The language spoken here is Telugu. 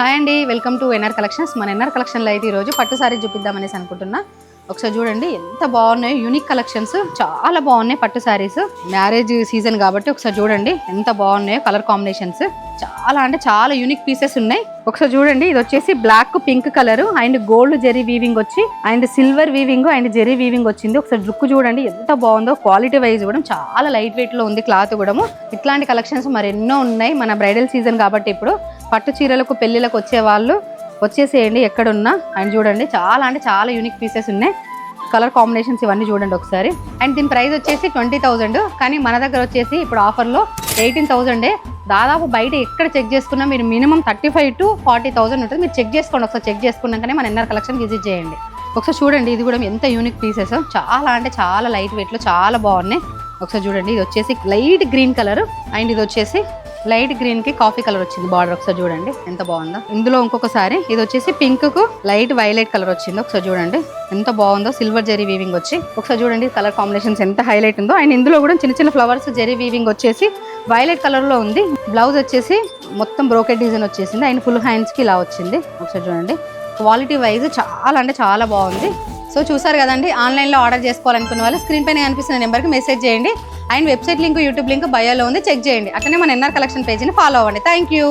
హాయ్ అండి వెల్కమ్ టు ఎన్ఆర్ కలెక్షన్స్. మన ఎన్ఆర్ కలెక్షన్లో అయితే ఈరోజు పట్టు సారీ చూపిద్దామనేసి అనుకుంటున్నా. ఒకసారి చూడండి ఎంత బాగున్నాయి యూనిక్ కలెక్షన్స్ చాలా బాగున్నాయి పట్టు సారీస్. మ్యారేజ్ సీజన్ కాబట్టి ఒకసారి చూడండి ఎంత బాగున్నాయో కలర్ కాంబినేషన్స్ చాలా అంటే చాలా యూనిక్ పీసెస్ ఉన్నాయి. ఒకసారి చూడండి ఇది వచ్చేసి black pink colour and gold zari weaving వచ్చి and silver weaving and zari weaving వచ్చింది. ఒకసారి లుక్ చూడండి ఎంత బాగుందో క్వాలిటీ వైజ్ కూడా చాలా లైట్ వెయిట్లో ఉంది క్లాత్ కూడా ఇట్లాంటి కలెక్షన్స్ మరి ఎన్నో ఉన్నాయి. మన బ్రైడల్ సీజన్ కాబట్టి ఇప్పుడు పట్టు చీరలకు పెళ్ళిళ్ళకు వచ్చే వాళ్ళు వచ్చేసేయండి ఎక్కడున్నా. అండ్ చూడండి చాలా అంటే చాలా యూనిక్ పీసెస్ ఉన్నాయి. కలర్ కాంబినేషన్స్ ఇవన్నీ చూడండి ఒకసారి. అండ్ దీని ప్రైస్ వచ్చేసి ట్వంటీ థౌజండ్ కానీ మన దగ్గర వచ్చేసి ఇప్పుడు ఆఫర్లో ఎయిటీన్ థౌజండే దాదాపు బయట ఎక్కడ చెక్ చేసుకున్నా మీరు minimum thirty five to forty thousand ఉంటుంది. మీరు చెక్ చేసుకోండి ఒకసారి చెక్ చేసుకున్నాకనే మన ఎన్ఆర్ కలెక్షన్ విజిట్ చేయండి. ఒకసారి చూడండి ఇది కూడా ఎంత యూనిక్ పీసెస్ చాలా అంటే చాలా లైట్ వెయిట్లో చాలా బాగున్నాయి. ఒకసారి చూడండి ఇది వచ్చేసి లైట్ గ్రీన్ కలర్ అండ్ ఇది వచ్చేసి లైట్ గ్రీన్కి కాఫీ కలర్ వచ్చింది బార్డర్ ఒకసారి చూడండి. ఎంత బాగుందో. ఇందులో ఇంకొకసారి ఇది వచ్చేసి పింక్కు లైట్ వైలెట్ కలర్ వచ్చింది. ఒకసారి చూడండి. ఎంత బాగుందో. సిల్వర్ జెరీ వీవింగ్ వచ్చి. ఒకసారి చూడండి కలర్ కాంబినేషన్స్ ఎంత హైలైట్ ఉందో. అండ్ ఇందులో కూడా చిన్న చిన్న ఫ్లవర్స్ జెరీ వీవింగ్ వచ్చేసి వైలెట్ కలర్లో ఉంది. బ్లౌజ్ వచ్చేసి మొత్తం బ్రోకెట్ డిజైన్ వచ్చేసింది. అండ్ ఫుల్ హ్యాండ్స్కి ఇలా వచ్చింది. ఒకసారి చూడండి. క్వాలిటీ వైజ్ చాలా అంటే చాలా బాగుంది. సో చూసారు కదండి ఆన్లైన్లో ఆర్డర్ చేసుకోవాలనుకున్న వాళ్ళు స్క్రీన్ పైన కనిపిస్తున్న నెంబర్కి మెసేజ్ చేయండి. And website link YouTube link బయోలో ఉంది చెక్ చేయండి. అట్లనే మన ఎన్ఆర్ కలెక్షన్ పేజీని ఫాలో అవ్వండి. Thank you